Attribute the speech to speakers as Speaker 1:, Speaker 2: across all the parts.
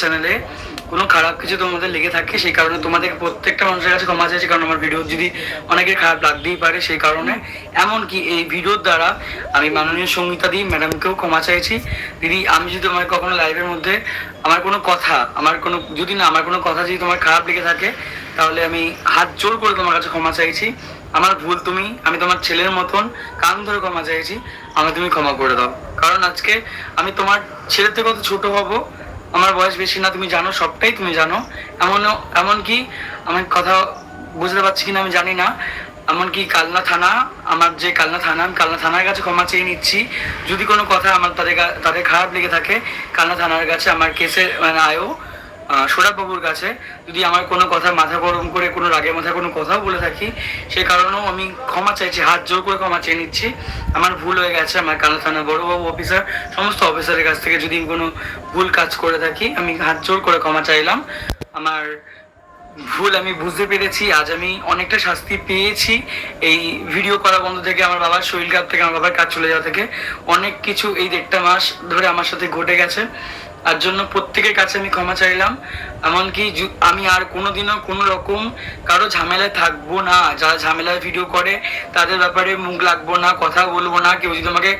Speaker 1: চ্যানেলে কোনো খারাপ কিছু তোমাদের লেগে থাকে, সেই কারণে তোমাদের প্রত্যেকটা মানুষের কাছে ক্ষমা চাইছি। কারণ আমার ভিডিও যদি অনেকের খারাপ লাগতেই পারে, সেই কারণে। এমনকি এই ভিডিওর দ্বারা আমি মাননীয় সঙ্গীতা দি ম্যাডামকেও ক্ষমা চাইছি। দিদি, আমি যদি আমার কখনো লাইভের মধ্যে আমার কোনো কথা, আমার কোনো, যদি না, আমার কোনো কথা যদি তোমার খারাপ লেগে থাকে, তাহলে আমি হাত জোর করে তোমার কাছে ক্ষমা চাইছি। আমার ভুল তুমি, আমি তোমার ছেলের মতন কান ধরে ক্ষমা চাইছি। আমাকে তুমি ক্ষমা করে দাও। কারণ আজকে আমি তোমার ছেলের থেকে কত ছোট হব আমার বয়স বেশি না, তুমি জানো সবটাই, তুমি জানো। এমন এমনকি আমি কথা বুঝতে পারছি কিনা আমি জানি না। এমনকি কালনা থানা, আমার যে কালনা থানা, আমি কালনা থানার কাছে ক্ষমা চেয়ে নিচ্ছি। যদি কোনো কথা আমার তাদের তাদের খারাপ লেগে থাকে, কালনা থানার কাছে আমার কেসের মানে আয়ও সৌরভবাবুর কাছে। যদি আমার কোনো কথা মাথা গরম করে, কোনো রাগের মাথায় কোনো কথাও বলে থাকি, সে কারণেও আমি ক্ষমা চাইছি, হাত জোর করে ক্ষমা চেয়ে নিচ্ছি। আমার ভুল হয়ে গেছে, আমার কালনা থানার বড়োবাবু অফিসার সমস্ত অফিসারের কাছ থেকে যদি কোনো ভুল কাজ করে থাকি, আমি হাত জোর করে ক্ষমা চাইলাম। আমার ভুল আমি বুঝতে পেরেছি, আজ আমি অনেকটা শাস্তি পেয়েছি। এই ভিডিও করা বন্ধ থেকে, আমার বাবার শরীর খারাপ থেকে, আমার বাবার কাজ চলে যাওয়া থেকে, অনেক কিছু এই দেড়টা মাস ধরে আমার সাথে ঘটে গেছে। তার জন্য প্রত্যেকের কাছে আমি ক্ষমা চাইলাম। এমনকি আমি আর কোনোদিনও কোনো রকম কারও ঝামেলায় থাকব না। যারা ঝামেলায় ভিডিও করে, তাদের ব্যাপারে মুখ লাগবো না, কথা বলব না। কেউ যদি আমাকে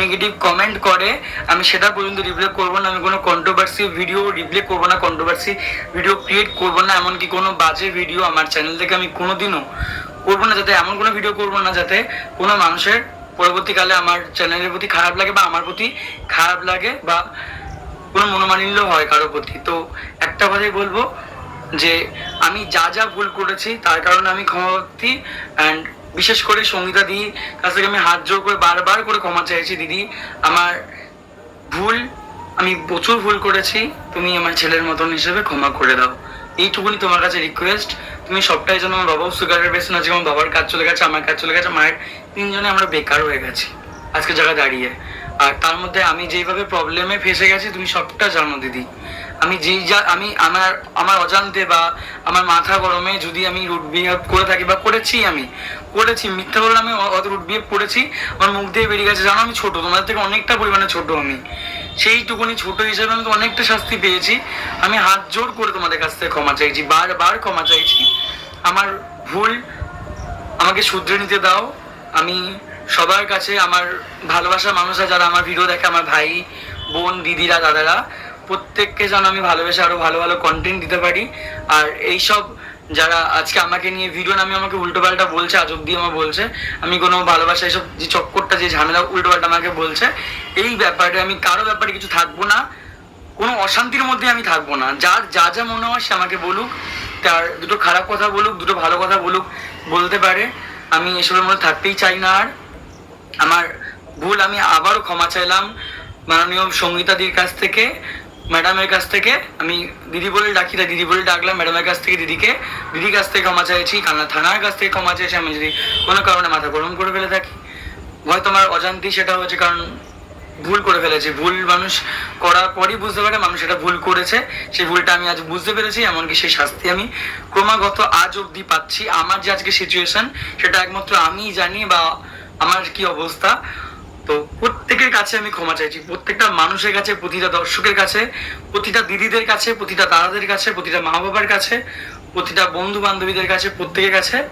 Speaker 1: নেগেটিভ কমেন্ট করে, আমি সেটা পর্যন্ত রিপ্লে করব না। আমি কোনো কন্ট্রোভার্সি ভিডিও রিপ্লে করব না কন্ট্রোভার্সি ভিডিও ক্রিয়েট করব না। এমনকি কোনো বাজে ভিডিও আমার চ্যানেল থেকে আমি কোনোদিনও করব না। যাতে এমন কোনো ভিডিও করব না যাতে কোনো মানুষের পরবর্তীকালে আমার চ্যানেলের প্রতি খারাপ লাগে বা আমার প্রতি খারাপ লাগে বা কোনো মনোমালিন্য হয় কারোর প্রতি তো একটা কথাই বলব যে আমি যা যা ভুল করেছি, তার কারণে আমি ক্ষমা প্রার্থী অ্যান্ড বিশেষ করে সঙ্গীতা দি কাছ থেকে আমি হাত জোর করে বারবার করে ক্ষমা চাইছি। দিদি, আমার ভুল, আমি প্রচুর ভুল করেছি, তুমি আমার ছেলের মতন হিসেবে ক্ষমা করে দাও। এইটুকুনি তোমার কাছে রিকোয়েস্ট তুমি সবটাই যেন আমার বাবাও সুগারের পেশেন্ট আছে আমার বাবার কাজ চলে গেছে, আমার কাজ চলে গেছে, মায়ের তিনজনে আমরা বেকার হয়ে গেছি। আজকে জায়গায় দাঁড়িয়ে। আর তার মধ্যে আমি যেইভাবে প্রবলেমে ফেসে গেছি, তুমি সবটা জানো দিদি। আমি যেই যা, আমি আমার আমার অজান্তে বা আমার মাথা গরমে যদি আমি রুট বিহেভ করে থাকি, বা করেছি আমি, করেছি, মিথ্যা বলে আমি অত রুট বিহেভ করেছি, আমার মুখ দিয়ে বেরিয়ে গেছে। জানো আমি ছোট, তোমাদের থেকে অনেকটা পরিমাণে ছোট আমি। সেইটুকুনি ছোট হিসেবে আমি তো অনেকটা শাস্তি পেয়েছি। আমি হাত জোর করে তোমাদের কাছ থেকে ক্ষমা চাইছি বারবার ক্ষমা চাইছি। আমার ভুল, আমাকে শুধরে নিতে দাও। আমি সবার কাছে আমার ভালোবাসার মানুষরা যারা আমার ভিডিও দেখে, আমার ভাই, বোন, দিদিরা, দাদারা, প্রত্যেককে যেন আমি ভালোবেসে আরও ভালো ভালো কন্টেন্ট দিতে পারি। আর এইসব যারা আজকে আমাকে নিয়ে ভিডিও নামে আমাকে উল্টো পাল্টা বলছে, আজ অব্দি আমার বলছে, আমি কোনো ভালোবাসা, এইসব যে চক্করটা, যে ঝামেলা, উল্টো পাল্টা আমাকে বলছে, এই ব্যাপারে আমি কারও ব্যাপারে কিছু থাকব না, কোনো অশান্তির মধ্যে আমি থাকব না। যার, যা যা মনে হয় সে আমাকে বলুক, তার দুটো খারাপ কথা বলুক, দুটো ভালো কথা বলুক, বলতে পারে। আমি এসবের মধ্যে থাকতেই চাই না আর। আমার ভুল, আমি আবারও ক্ষমা চাইলাম মাননীয় সঙ্গীতাদির কাছ থেকে, ম্যাডামের কাছ থেকে। আমি দিদি বলে ডাকি, তাই দিদি বলে ডাকলাম, ম্যাডামের কাছ থেকে দিদিকে। দিদির কাছ থেকে ক্ষমা চাইছি, কান্না থানার কাছ থেকে ক্ষমা চাইছি, আমি যদি কোনো কারণে মাথা গরম করে ফেলে থাকি। হয়তো আমার অজান্তি সেটা হচ্ছে কারণ ভুল করে ফেলেছি। ভুল মানুষ করার পরই বুঝতে পারে, মানুষ এটা ভুল করেছে। সেই ভুলটা আমি আজ বুঝতে পেরেছি, এমনকি সেই শাস্তি আমি ক্রমাগত আজ অবধি পাচ্ছি। আমার যে আজকে সিচুয়েশন সেটা একমাত্র আমিই জানি বা আমার কি অবস্থা? তো প্রত্যেকের কাছে আমি ক্ষমা চাইছি। প্রত্যেকটা মানুষের কাছে, প্রতিটা দর্শকের কাছে, প্রতিটা দিদিদের কাছে, প্রতিটা দাদাদের কাছে, প্রতিটা মা বাবার কাছে, প্রতিটা বন্ধু বান্ধবীদের কাছে, প্রত্যেকের কাছে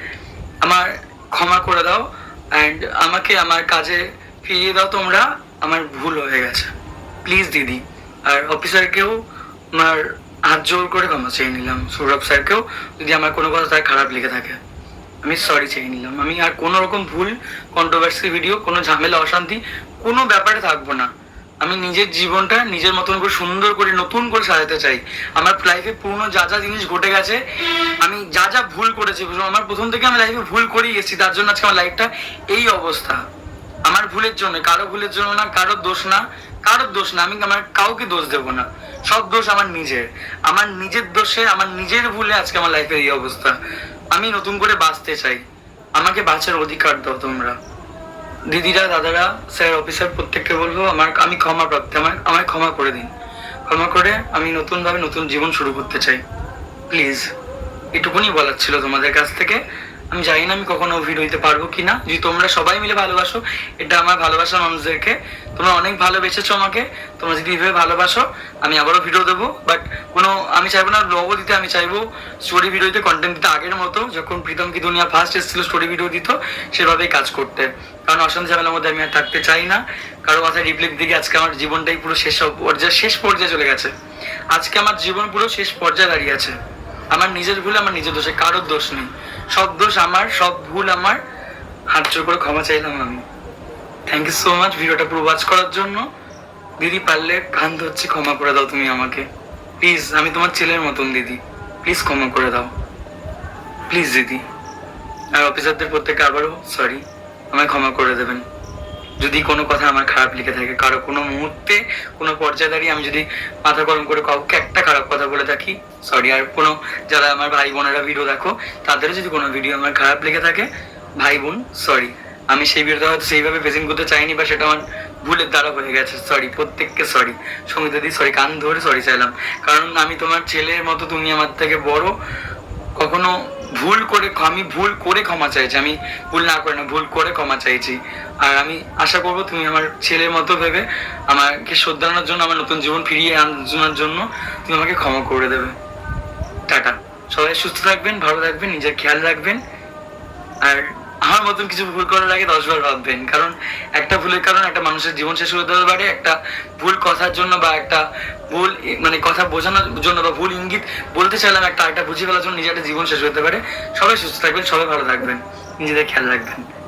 Speaker 1: আমার ক্ষমা করে দাও অ্যান্ড আমাকে আমার কাজে ফিরিয়ে দাও তোমরা। আমার ভুল হয়ে গেছে। প্লিজ দিদি। আর অফিসারকেও আমার হাত জোর করে ক্ষমা চেয়ে নিলাম। সৌরভ স্যারকেও যদি আমার কোনো কথা তার খারাপ লেগে থাকে। আমি সরি চেয়ে নিলাম। আমি আর কোনো রকম ভুল কন্ট্রোভার্সি ভিডিও কোনো ঝামেলা, অশান্তি, কোনো ব্যাপারে থাকব না। আমি নিজের জীবনটা নিজের মতন করে সুন্দর করে, নতুন করে সাজাতে চাই। আমার লাইফে পুরনো যা যা জিনিস ঘটে গেছে, আমি যা যা ভুল করেছি, আমার প্রথম থেকে আমি লাইফে ভুল করেই এসেছি, তার জন্য আজকে আমার লাইফটা এই অবস্থা। আমার ভুলের জন্য, কারও ভুলের জন্য না, কারও দোষ না কারোর দোষ না? আমি আমার কাউকে দোষ দেবো না। সব দোষ আমার নিজের। আমার নিজের দোষে, আমার নিজের ভুলে আজকে আমার লাইফের এই অবস্থা। আমি নতুন করে বাঁচতে চাই। আমাকে বাঁচার অধিকার দাও তোমরা। দিদিরা, দাদারা স্যার অফিসার প্রত্যেককে বলব, আমার, আমি ক্ষমা প্রাপ্তি আমার আমায় ক্ষমা করে দিন। ক্ষমা করে আমি নতুনভাবে নতুন জীবন শুরু করতে চাই। প্লিজ এটুকুনি বলার ছিল তোমাদের কাছ থেকে। আমি জানি না আমি কখনো ভিডিও দিতে পারব কি না যদি তোমরা সবাই মিলে ভালোবাসো, এটা আমার ভালোবাসার মানুষদেরকে। তোমরা অনেক ভালোবেসেছো আমাকে। তোমরা যদি এইভাবে ভালোবাসো, আমি আবারও ভিডিও দেবো। বাট কোনো, আমি চাইব না লোগো দিতে, আমি চাইব স্টোরি ভিডিওতে কন্টেন্ট দিতে আগের মতো। যখন প্রীতম কি দুনিয়া ফার্স্ট এসেছিল স্টোরি ভিডিও দিত, সেভাবেই কাজ করতে। কারণ অশান্তি ঝামেলার মধ্যে আমি আর থাকতে চাই না। কারও কথায় রিপ্লেক দিকে আজকে আমার জীবনটাই পুরো শেষ পর্যায়ে শেষ পর্যায়ে চলে গেছে। আজকে আমার জীবন পুরো শেষ পর্যায়ে দাঁড়িয়ে আছে। আমার নিজের ভুলে আমার নিজের দোষে কারোর দোষ নেই। সব দোষ আমার সব ভুল আমার। হাত জোর করে ক্ষমা চাইলাম আমি। থ্যাংক ইউ সো মাচ ভিডিওটা পুরো ওয়াচ করার জন্য। দিদি পারলে কান ধরছি, ক্ষমা করে দাও তুমি আমাকে। প্লিজ আমি তোমার ছেলের মতন দিদি। প্লিজ ক্ষমা করে দাও। প্লিজ দিদি। আর অফিসারদের প্রত্যেকে আবারও সরি আমায় ক্ষমা করে দেবেন। যদি কোনো কথা আমার খারাপ লিখে থাকে, কারও কোনো মুহূর্তে, কোনো পর্যায়ে দাঁড়িয়ে আমি যদি মাথা গরম করে কাউকে একটা খারাপ কথা বলে থাকি সরি আর কোনো যারা আমার ভাই বোনেরা ভিডিও দেখো, তাদেরও যদি কোনো ভিডিও আমার খারাপ লেগে থাকে, ভাই বোন সরি আমি সেই ভিডিওটা হয়তো সেইভাবে প্রেজেন্ট করতে চাইনি বা সেটা আমার ভুলের দ্বারা হয়ে গেছে সরি প্রত্যেককে সরি সঙ্গীতা দি সরি কান ধরে সরি চাইলাম। কারণ আমি তোমার ছেলের মতো, তুমি আমার থেকে বড় কখনো ভুল করে আমি ভুল করে ক্ষমা চাইছি, আমি ভুল না করে না, ভুল করে ক্ষমা চাইছি। আর আমি আশা করব তুমি আমার ছেলের মতো ভেবে আমাকে শ্রদ্ধানোর জন্য, আমার নতুন জীবন ফিরিয়ে আনার জন্য তুমি আমাকে ক্ষমা করে দেবে। টাটা। সবাই সুস্থ থাকবেন, ভালো থাকবেন, নিজের খেয়াল রাখবেন। আর আমার মতন কিছু ভুল করার আগে দশবার ভাববেন। কারণ একটা ভুলের কারণে একটা মানুষের জীবন শেষ হতে পারে, একটা ভুল কথার জন্য বা একটা ভুল মানে কথা বোঝানোর জন্য বা ভুল ইঙ্গিত বলতে চাইলাম একটা একটা বুঝিয়ে ফেলার জন্য নিজের একটা জীবন শেষ হতে পারে। সবাই সুস্থ থাকবেন, সবাই ভালো থাকবেন। নিজেদের খেয়াল রাখবেন।